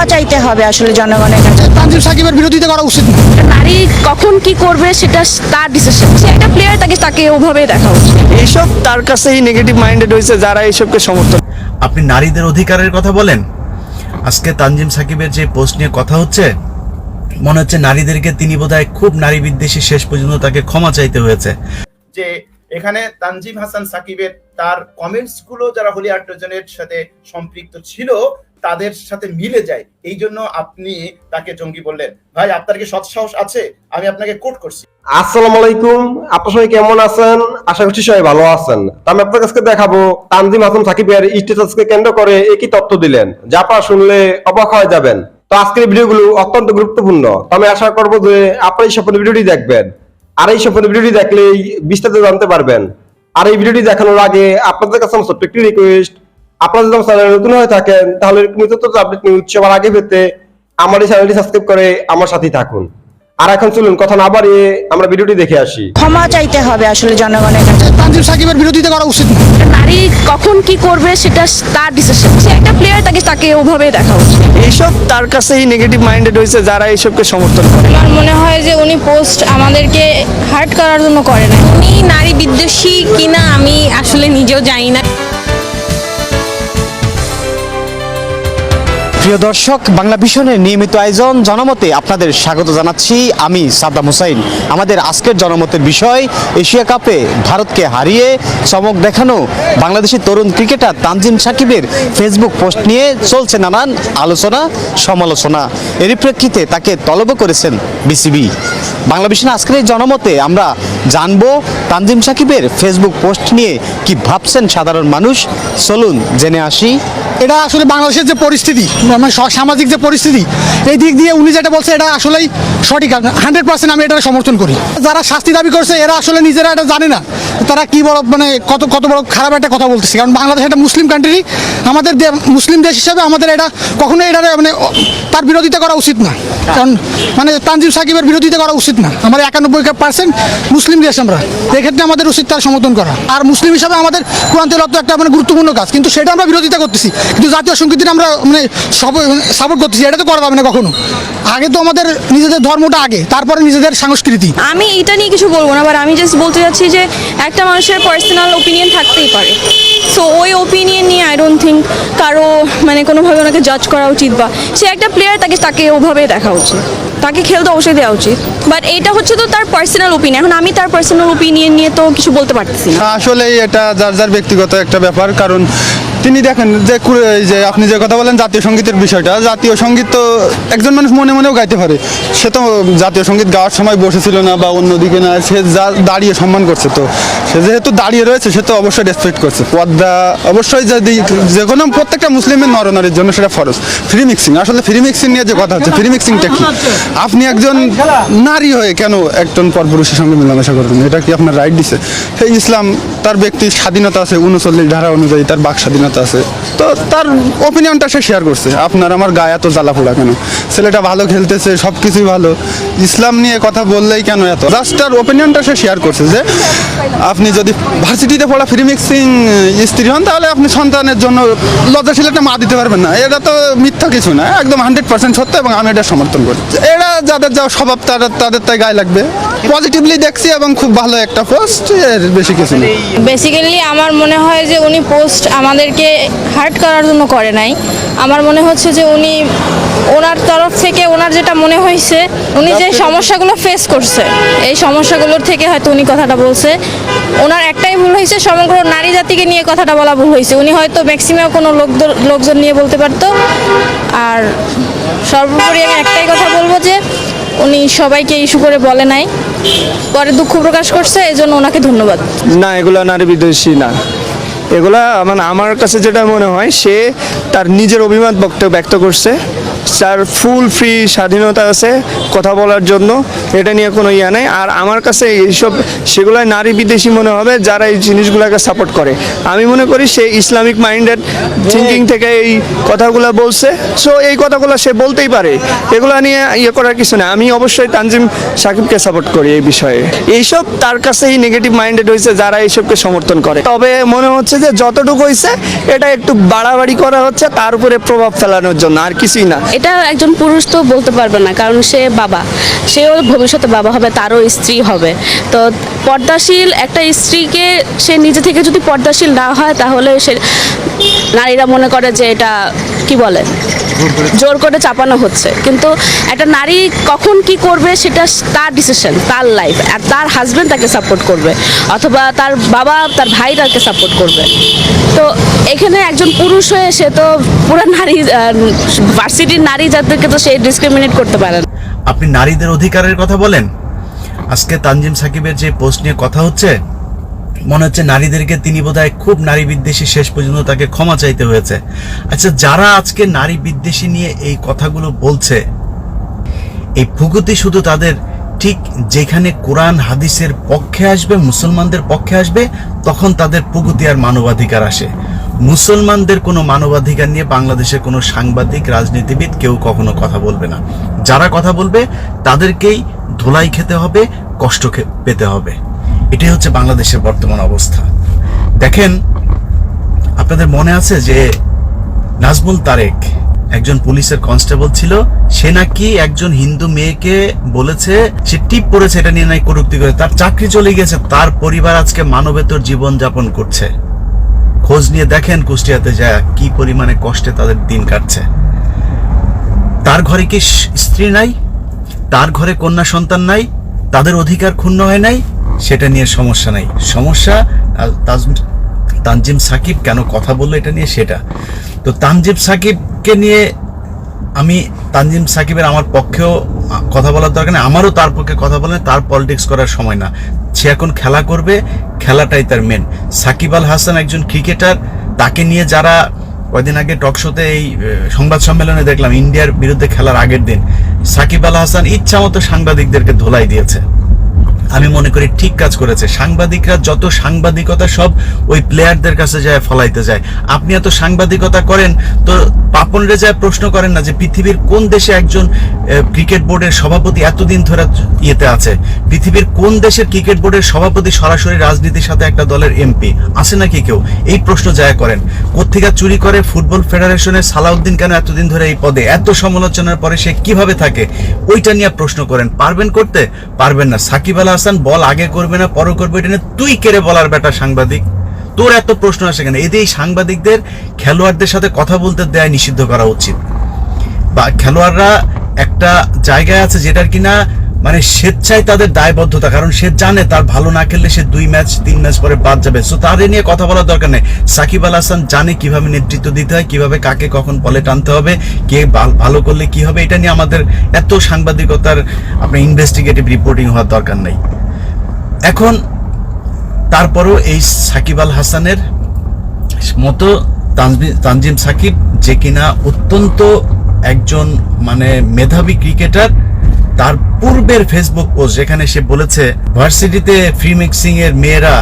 ক্ষমা চাইতে হবে আসলে জনগণের কাছে। তানজিম সাকিবের বিরোধিতা করা উচিত নারী কখন কি করবে সেটা তার ডিসিশন সে একটা প্লেয়ার তাকে তাকে ওভাবে দেখা উচিত। এইসব তার কাছেই নেগেটিভ মাইন্ডেড হয়েছে যারা এইসবকে সমর্থন আপনি নারীদের অধিকারের কথা বলেন? আজকে তানজিম সাকিবের যে পোস্ট নিয়ে কথা হচ্ছে মনে হচ্ছে নারীদেরকে তিনি বোধহয় খুব নারী বিদ্বেষী শেষ পর্যন্ত তাকে ক্ষমা চাইতে হয়েছে। যে এখানে তানজিম হাসান সাকিবের তার কমেন্টসগুলো যারা হোলি আর্টজনের সাথে সম্পৃক্ত ছিল তাদের সাথে মিলে যায়। এই জন্য আপনি তাকে জঙ্গি বললেন, ভাই, আপনার কি সৎসাহস আছে? আমি আপনাকে কোট করছি। আসসালামু আলাইকুম। আপনার সবাই কেমন আছেন? আশা করছি সবাই ভালো আছেন। আমি আপনার কাছে দেখাবো, তানজিম হাসান সাকিবের স্ট্যাটাসকে কেন্দ্র করে একই তথ্য দিলেন? যা আপনারা শুনলে অবাক হয়ে যাবেন। তো আজকের ভিডিওগুলো অত্যন্ত গুরুত্বপূর্ণ। আমি আশা করব যে আপনারা এই সম্পূর্ণ ভিডিওটি দেখবেন। আর এই সম্পূর্ণ ভিডিওটি দেখলেই বিস্তারিত জানতে পারবেন। আর এই ভিডিওটি দেখানোর আগে আপনাদের কাছে আমার ছোট্ট একটি রিকোয়েস্ট আপনারা যদি আমার চ্যানেলে নতুন হয়ে থাকেন তাহলে এরকম নিত্য আপডেট নিউজ সবার আগে পেতে আমার এই চ্যানেলটি সাবস্ক্রাইব করে আমার সাথেই থাকুন। আর এখন চলুন কথা না বাড়িয়ে আমরা ভিডিওটি দেখে আসি। ক্ষমা চাইতে হবে আসলে জনগণের কাছে। তানজিম সাকিবের বিরোধিতা করা উচিত নারী কখন কি করবে সেটা তার ডিসিশন সে একটা প্লেয়ার তাকে তাকে ওভাবে দেখা উচিত। এইসব তার কাছেই নেগেটিভ মাইন্ডেড হয়েছে যারা এইসবকে সমর্থন করে। আমার মনে হয় যে উনি পোস্ট আমাদেরকে হার্ট করার জন্য করে না উনি নারী বিদ্বেষী কিনা আমি আসলে নিজেও জানি না। প্রিয় দর্শক, বাংলা ভিশনের নিয়মিত আয়োজন জনমতে আপনাদের স্বাগত জানাচ্ছি আমি সাদ্দাম হুসাইন। আমাদের আজকের জনমতের বিষয়, এশিয়া কাপে ভারতকে হারিয়ে চমক দেখানো বাংলাদেশের তরুণ ক্রিকেটার তানজিম সাকিবের ফেসবুক পোস্ট নিয়ে চলছে নানান আলোচনা, সমালোচনা। এরই প্রেক্ষিতে তাকে তলব করেছেন বিসিবি। বাংলা ভিশনের আজকের এই জনমতে আমরা জানব তানজিম সাকিবের ফেসবুক পোস্ট নিয়ে কি ভাবছেন সাধারণ মানুষ। চলুন জেনে আসি। এটা আসলে বাংলাদেশের যে পরিস্থিতি মানে সামাজিক যে পরিস্থিতি, এই দিক দিয়ে উনি যেটা বলছে, এটা আসলেই সঠিক। হান্ড্রেড পার্সেন্ট আমি এটা সমর্থন করি। যারা শাস্তি দাবি করছে, এরা আসলে নিজেরা এটা জানে না। তারা কি বড় মানে কত কত বড় খারাপ একটা কথা বলতেছে। কারণ বাংলাদেশ একটা মুসলিম কান্ট্রি আমাদের মুসলিম দেশ হিসাবে আমাদের এটা কখনোই এটা মানে তার বিরোধিতা করা উচিত না। কারণ মানে তানজিম সাকিবের বিরোধিতা করা উচিত না। আমাদের একানব্বই পার্সেন্ট মুসলিম দেশ আমরা। এক্ষেত্রে আমাদের উচিত তার সমর্থন করা। আর মুসলিম হিসাবে আমাদের কোরআন তেলাওয়াত তো একটা মানে গুরুত্বপূর্ণ কাজ। কিন্তু সেটা আমরা বিরোধিতা করতেছি। কিন্তু জাতীয় সঙ্গীতটা আমরা মানে সাপোর্ট করতেছি এটা তো করা যাবে না কখনো। আগে তো আমাদের নিজেদের ধর্মটা আগে তারপরে নিজেদের সংস্কৃতি। আমি এটা নিয়ে কিছু বলব না বাট আমি জাস্ট বলতে চাচ্ছি যে একটা মানুষের পার্সোনাল ওপিনিয়ন থাকতেই পারে। সো ওই ওপিনিয়ন নিয়ে আই ডোন্ট থিঙ্ক কারও মানে কোনোভাবে ওনাকে জাজ করা উচিত বা সে একটা প্লেয়ার তাকে তাকে ওভাবে দেখা উচিত। তাকে খেলতে অবশ্যই দেওয়া উচিত। বাট এটা হচ্ছে তো তার পার্সোনাল ওপিনিয়ন এখন আমি তার পার্সোনাল ওপিনিয়ন নিয়ে তো কিছু বলতে পারতেছি না। আসলে এটা যার যার ব্যক্তিগত একটা ব্যাপার কারণ তিনি দেখেন যে যে আপনি যে কথা বলেন জাতীয় সঙ্গীতের বিষয়টা, জাতীয় সংগীত তো একজন মানুষ মনে মনেও গাইতে পারে। সে তো জাতীয় সংগীত গাওয়ার সময় বসেছিল না বা অন্যদিকে না, সে যা দাঁড়িয়ে সম্মান করছে তো। সে যেহেতু দাঁড়িয়ে রয়েছে, সে তো অবশ্যই রেসপেক্ট করছে। পর্দা অবশ্যই যদি যে কোনো প্রত্যেকটা মুসলিমের নরনারীর জন্য সেটা ফরজ। ফ্রি মিক্সিং আসলে ফ্রি মিক্সিং নিয়ে যে কথা হচ্ছে ফ্রি মিক্সিংটা কি? আপনি একজন নারী হয়ে কেন একজন পরপুরুষের সঙ্গে মেলামেশা করবেন? এটা কি আপনার রাইট দিছে? সেই ইসলাম, তার ব্যক্তির স্বাধীনতা আছে, উনচল্লিশ ধারা অনুযায়ী তার বাক স্বাধীনতা আছে। তো তার ওপিনিয়নটা সে শেয়ার করছে। আপনার আমার গায়ে এত জ্বালা পোড়া কেন? ছেলেটা ভালো খেলতেছে সব কিছুই ভালো। ইসলাম নিয়ে কথা বললেই কেন এত? জাস্ট তার ওপিনিয়নটা সে শেয়ার করছে যে, আপনি যদি ভার্সিটিতে পড়া ফ্রি মিক্সিং স্ত্রী হন, তাহলে আপনি সন্তানের জন্য লজ্জাশীল একটা মা দিতে পারবেন না। এটা তো মিথ্যা কিছু না। একদম হান্ড্রেড পার্সেন্ট সত্য এবং আমি এটা সমর্থন করি। এরা যাদের যা স্বভাব, তারা, তাদের তাই গায়ে লাগবে। পজিটিভলি দেখছি এবং খুব ভালো একটা পোস্ট এর বেশি কিছু বেসিক্যালি আমার মনে হয় যে উনি পোস্ট আমাদেরকে হার্ট করার জন্য করে নাই। আমার মনে হচ্ছে যে উনি ওনার তরফ থেকে ওনার যেটা মনে হয়েছে উনি যে সমস্যাগুলো ফেস করছে এই সমস্যাগুলোর থেকে হয়তো উনি কথাটা বলছে। ওনার একটাই ভুল হয়েছে সমগ্র নারী জাতিকে নিয়ে কথাটা বলা ভুল হয়েছে। উনি হয়তো ম্যাক্সিমাম কোনো লোকদের লোকজন নিয়ে বলতে পারতো। আর সর্বোপরি আমি একটাই কথা বলব যে উনি সবাইকে ইস্যু করে বলে নাই। পরে দুঃখ প্রকাশ করছে এই জন্য ওনাকে ধন্যবাদ। না এগুলো নারী বিদ্বেষী না। এগুলা মানে আমার কাছে যেটা মনে হয় সে তার নিজের অভিমত ব্যক্ত করছে। তার ফুল ফ্রি স্বাধীনতা আছে, কথা বলার জন্য। এটা নিয়ে কোনো ইয়া নেই। আর আমার কাছে এইসব, সেগুলাই নারী বিদেশি মনে হবে, যারা এই জিনিসগুলোকে সাপোর্ট করে। আমি মনে করি সে ইসলামিক মাইন্ডেড থিঙ্কিং থেকে এই কথাগুলো বলছে। সো এই কথাগুলো সে বলতেই পারে। এগুলো নিয়ে ইয়ে করার কিছু না আমি অবশ্যই তানজিম সাকিবকে সাপোর্ট করি এই বিষয়ে। এইসব তার কাছেই নেগেটিভ মাইন্ডেড হয়েছে, যারা এইসবকে সমর্থন করে। তবে মনে হচ্ছে যে যতটুকু হয়েছে এটা একটু বাড়াবাড়ি করা হচ্ছে, তার উপরে প্রভাব ফেলানোর জন্য। আর কিছুই না। এটা একজন পুরুষ তো বলতে পারবে না, কারণ সে বাবা। সেও ভবিষ্যতে বাবা হবে, তারও স্ত্রী হবে। তো পর্দাশীল একটা স্ত্রীকে সে নিজে থেকে যদি পর্দাশীল না হয়, তাহলে সে নারীরা মনে করে যে এটা, কি বলে? জোর করে চাপানো হচ্ছে। কিন্তু একটা নারী কখন কি করবে, সেটা তার ডিসিশন তার লাইফ আর তার হাজবেন্ড তাকে সাপোর্ট করবে, অথবা তার বাবা, তার ভাই তাকে সাপোর্ট করবে। তো এখানে একজন পুরুষ হয়ে সে তো পুরো নারী ভার্সিটির নারী যাদেরকে তো সে ডিসক্রিমিনেট করতে পারে না। আপনি নারীদের অধিকারের কথা বলেন? আজকে তানজিম সাকিবের যে পোস্ট নিয়ে কথা হচ্ছে, মনে হচ্ছে নারীদেরকে তিনি বোধহয় খুব নারী বিদ্বেষী শেষ পর্যন্ত তাকে ক্ষমা চাইতে হয়েছে। আচ্ছা যারা আজকে নারী বিদ্বেষী নিয়ে এই কথাগুলো বলছে, এই ভুগুতি শুধু তাদের ঠিক যেখানে কোরআন হাদিসের পক্ষে আসবে, মুসলমানদের পক্ষে আসবে, তখন তাদের প্রগতি আর মানবাধিকার আসে। মুসলমানদের কোনো মানবাধিকার নিয়ে বাংলাদেশের কোনো সাংবাদিক, রাজনীতিবিদ কেউ কখনো কথা বলবে না। যারা কথা বলবে, তাদেরকেই ধোলাই খেতে হবে, কষ্ট পেতে হবে। এটাই হচ্ছে বাংলাদেশের বর্তমান অবস্থা। দেখেন, আপনাদের মনে আছে যে নাজমুল তারেক একজন পুলিশের কনস্টেবল ছিল, সে নাকি একজন হিন্দু মেয়েকে বলেছে, সে টিপ পড়েছে, এটা নিয়ে নাই কটুক্তি করে, তার চাকরি চলে গেছে, তার পরিবার আজকে মানবেতর জীবন যাপন করছে। খোঁজ নিয়ে দেখেন কুষ্টিয়াতে যায় কি পরিমাণে কষ্টে তাদের দিন কাটছে। তার ঘরে কি স্ত্রী নাই? তার ঘরে কন্যা সন্তান নাই? তাদের অধিকার ক্ষুণ্ণ হয় নাই? সেটা নিয়ে সমস্যা নাই। সমস্যা তানজিম সাকিব কেন কথা বলল এটা নিয়ে সেটা? তো তানজিম সাকিবকে নিয়ে আমি তানজিম সাকিবের আমার পক্ষেও কথা বলার দরকার নেই। আমারও তার পক্ষে কথা বলে তার পলিটিক্স করার সময় না। সে এখন খেলা করবে, খেলাটাই তার মেন সাকিব আল হাসান একজন ক্রিকেটার তাকে নিয়ে যারা কয়দিন আগে টক শোতে এই সংবাদ সম্মেলনে দেখলাম, ইন্ডিয়ার বিরুদ্ধে খেলার আগের দিন, সাকিব আল হাসান ইচ্ছা মতো সাংবাদিকদেরকে ধোলাই দিয়েছে। আমি মনে করি ঠিক কাজ করেছে। সাংবাদিকরা যত সাংবাদিকতা সব ওই প্লেয়ারদের কাছে যায়, ফলাইতে যায়। আপনি এত সাংবাদিকতা করেন, তো পাপন রেজায় প্রশ্ন করেন না যে পৃথিবীর কোন দেশে একজন ক্রিকেট বোর্ডের সভাপতি এতদিন ধরে ইয়েতে আছে? পৃথিবীর কোন দেশের ক্রিকেট বোর্ডের সভাপতি সরাসরি রাজনীতির সাথে একটা দলের এমপি? আছে নাকি কেউ? এই প্রশ্ন যায় করেন। কোথেকে চুরি করে ফুটবল ফেডারেশনের সালাউদ্দিন কেন এতদিন ধরে এই পদে? এত সমালোচনার পরে সে কীভাবে থাকে? ওইটা নিয়ে প্রশ্ন করেন। পারবেন করতে? পারবেন না। সাকিব আল হাসান বল আগে করবে না, পরে করবে, এটা নিয়ে তুই কেড়ে বলার বেটা সাংবাদিক। তোর এত প্রশ্ন আসে কেন? এদের এই সাংবাদিকদের, খেলোয়াড়দের সাথে কথা বলতে দেয় নিষিদ্ধ করা উচিত। বা খেলোয়াড়রা একটা জায়গায় আছে যেটার কিনা মানে স্বেচ্ছায় তাদের দায়বদ্ধতা, কারণ সে জানে তার ভালো না খেললে সে দুই ম্যাচ, তিন ম্যাচ পরে বাদ যাবে। সো এ নিয়ে কথা বলার দরকার নেই। সাকিব আল হাসান জানে কীভাবে নেতৃত্ব দিতে হয়, কীভাবে কাকে কখন বলে টানতে হবে, কে ভালো করলে কি হবে, এটা নিয়ে আমাদের এত সাংবাদিকতার আপনার ইনভেস্টিগেটিভ রিপোর্টিং হওয়ার দরকার নেই। এখন তারপরও এই সাকিব আল হাসানের মতো তানজিম সাকিব, যে কিনা অত্যন্ত একজন মানে মেধাবী ক্রিকেটার, তার পূর্বের ফেসবুক পোস্ট যেখানে সে বলেছে, ভার্সিটিতে ফ্রি মিক্সিং এর মেয়েরা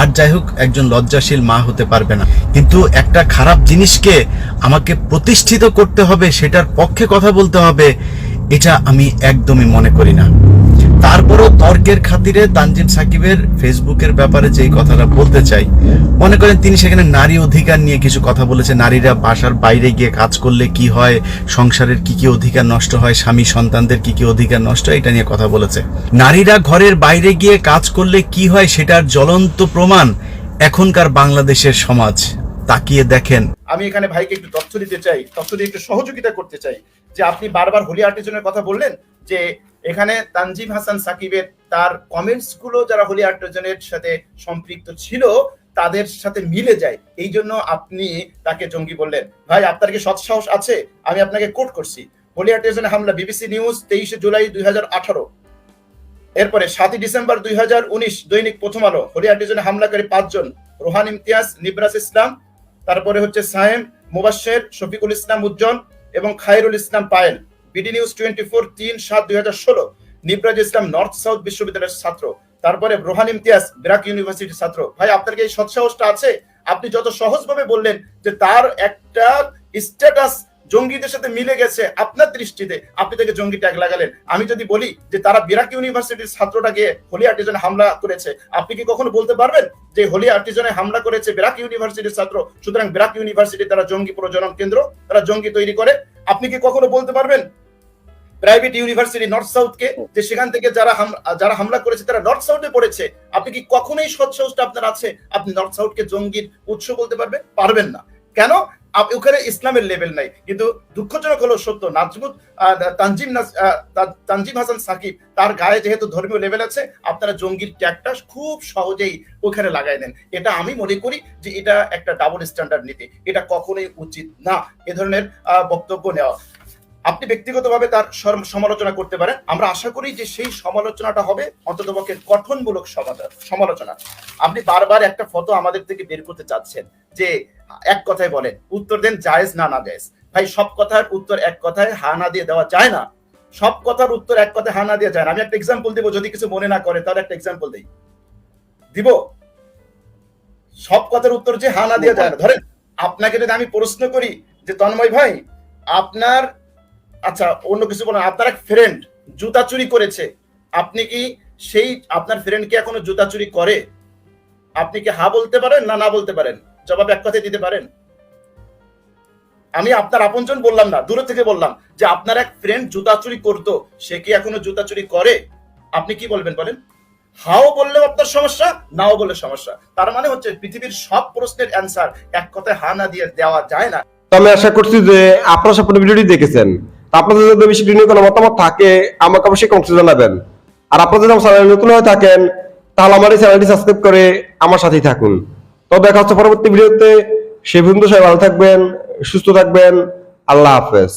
আর যাই হোক একজন লজ্জাশীল মা হতে পারবে না। কিন্তু একটা খারাপ জিনিসকে আমাকে প্রতিষ্ঠিত করতে হবে, সেটার পক্ষে কথা বলতে হবে, এটা আমি একদমই মনে করি না। তারপরও তর্কের খাতিরে তানজিম সাকিবের ফেসবুকের ব্যাপারে যেই কথাটা বলতে চাই, মনে করেন তিনি সেখানে নারী অধিকার নিয়ে কিছু কথা বলেছে নারীরা বাসার বাইরে গিয়ে কাজ করলে কি হয়, সংসারের কি কি অধিকার নষ্ট হয়, স্বামী সন্তানদের কি কি অধিকার নষ্ট হয়, এটা নিয়ে কথা বলেছে। নারীরা ঘরের বাইরে গিয়ে কাজ করলে কি হয়, সেটার জ্বলন্ত প্রমাণ এখনকার বাংলাদেশের সমাজ। তাকিয়ে দেখেন। আমি এখানে ভাইকে একটু তথ্য দিতে চাই, তথ্য দিয়ে একটু সহযোগিতা করতে চাই, যে আপনি বারবার হোলি আর্টিজনের কথা বললেন, যে এখানে তানজিম হাসান সাকিবের তার কমেন্টসগুলো যারা হোলি আর্টিজনের সাথে সম্পৃক্ত ছিল, তাদের সাথে মিলে যায়। এই জন্য আপনি তাকে জঙ্গি বললেন। ভাই, আপনার কি সৎসাহস আছে? আমি আপনাকে কোট করছি। হোলি আর্টিজনে হামলা, বিবিসি নিউজ তেইশে জুলাই দুই হাজার আঠারো। এরপরে সাতই ডিসেম্বর দুই হাজার উনিশ, দৈনিক প্রথম আলো, হোলি আর্টিজনে হামলাকারী পাঁচজন, রোহান ইমতিয়াজ, নিবরাস ইসলাম, তারপরে হচ্ছে সাহেম মুবাশ্শের শফিকুল ইসলাম উজ্জ্বল এবং Khairul Islam Payel. BD news twenty four তিন সাত দুই হাজার ষোলো, নিবরাজ ইসলাম নর্থ সাউথ বিশ্ববিদ্যালয়ের ছাত্র, তারপরে রোহান ইমতিয়াজ ব্রাক ইউনিভার্সিটির ছাত্র। ভাই, আপনার কি এই সৎসাহসটা আছে? আপনি যত সহজভাবে বললেন যে তার একটা স্ট্যাটাস জঙ্গিদের সাথে মিলে গেছে আপনার দৃষ্টিতে, আপনি তাকে জঙ্গি ট্যাগ লাগালেন। আমি যদি বলি যে তারা বিরাক ইউনিভার্সিটির ছাত্রটাকে হোলি আর্টিজনে হামলা করেছে, আপনি কি কখনো বলতে পারবেন যে হোলি আর্টিজনে হামলা করেছে বিরাক ইউনিভার্সিটির ছাত্র, সুতরাং বিরাক ইউনিভার্সিটি তারা জঙ্গি প্রজনন কেন্দ্র, তারা জঙ্গি তৈরি করে? আপনি কি কখনো বলতে পারবেন প্রাইভেট ইউনিভার্সিটি নর্থ সাউথকে, যে সেখান থেকে যারা যারা হামলা করেছে তারা নর্থ সাউথে পড়েছে। আপনি কি কখনোই সৎসাহসটা আপনার আছে? আপনি নর্থ সাউথকে জঙ্গির উৎস বলতে পারবেন? পারবেন না। কেন? ওখানে ইসলামের লেভেল নাই। কিন্তু দুঃখজনক হলো সত্য, নাজমুদ তানজিম তানজিম হাসান সাকিব, তার গায়ে যেহেতু ধর্মীয় লেভেল আছে, আপনারা জঙ্গির ট্যাগটা খুব সহজেই ওখানে লাগাই দেন এটা আমি মনে করি যে এটা একটা ডাবল স্ট্যান্ডার্ড নীতি। এটা কখনোই উচিত না। এ ধরনের বক্তব্য নেওয়া। আপনি ব্যক্তিগতভাবে তার সমালোচনা করতে পারেন। আমরা আশা করি যে সেই সমালোচনাটা হবে অন্ততপক্ষে গঠনমূলক সমালোচনা। আপনি বারবার একটা ফটো আমাদের থেকে বের করতে চাচ্ছেন যে এক কথায় বলেন, উত্তর দেন জায়েজ না না জায়েজ। ভাই, সব কথার উত্তর এক কথায় হা না দিয়ে দেওয়া যায় না। সব কথার উত্তর এক কথায় হা না দিয়ে যায় না। আমি একটা এক্সাম্পল দিব, যদি কিছু মনে না করে, তাহলে একটা এক্সাম্পল দিই। দিব? সব কথার উত্তর যে হা না দিয়ে যায় না। ধরেন, আপনাকে যদি আমি প্রশ্ন করি যে, তন্ময় ভাই, আপনার আচ্ছা অন্য কিছু বলেন। আপনার এক ফ্রেন্ড জুতা চুরি করেছে। আপনি কি সেই আপনার ফ্রেন্ড কি এখনও জুতা চুরি করে? আপনি কি হা বলতে পারেন না না বলতে পারেন? জবাব এক কথায় দিতে পারেন? আমি আপনার আপনজন বললাম না, দূরে থেকে বললাম যে আপনার এক ফ্রেন্ড জুতা চুরি করতো, সে কি এখনও জুতা চুরি করে? আপনি কি বলবেন বলেন? হাও বললেও আপনার সমস্যা, নাও বললে সমস্যা। তার মানে হচ্ছে পৃথিবীর সব প্রশ্নের অ্যান্সার এক কথায় হা না দিয়ে দেওয়া যায় না। আমি আশা করছি যে আপনারা সম্পূর্ণ ভিডিওটি দেখেছেন। আপনাদের যদি বেশি নিয়ে কোনো মতামত থাকে, আমাকে অবশ্যই কমেন্টে জানাবেন। আর আপনারা যদি চ্যানেলে নতুন হয়ে থাকেন, তাহলে আমার এই চ্যানেলটি সাবস্ক্রাইব করে আমার সাথেই থাকুন। তো দেখা হচ্ছে পরবর্তী ভিডিওতে। সে বন্ধু সবাই ভালো থাকবেন, সুস্থ থাকবেন। আল্লাহ হাফেজ।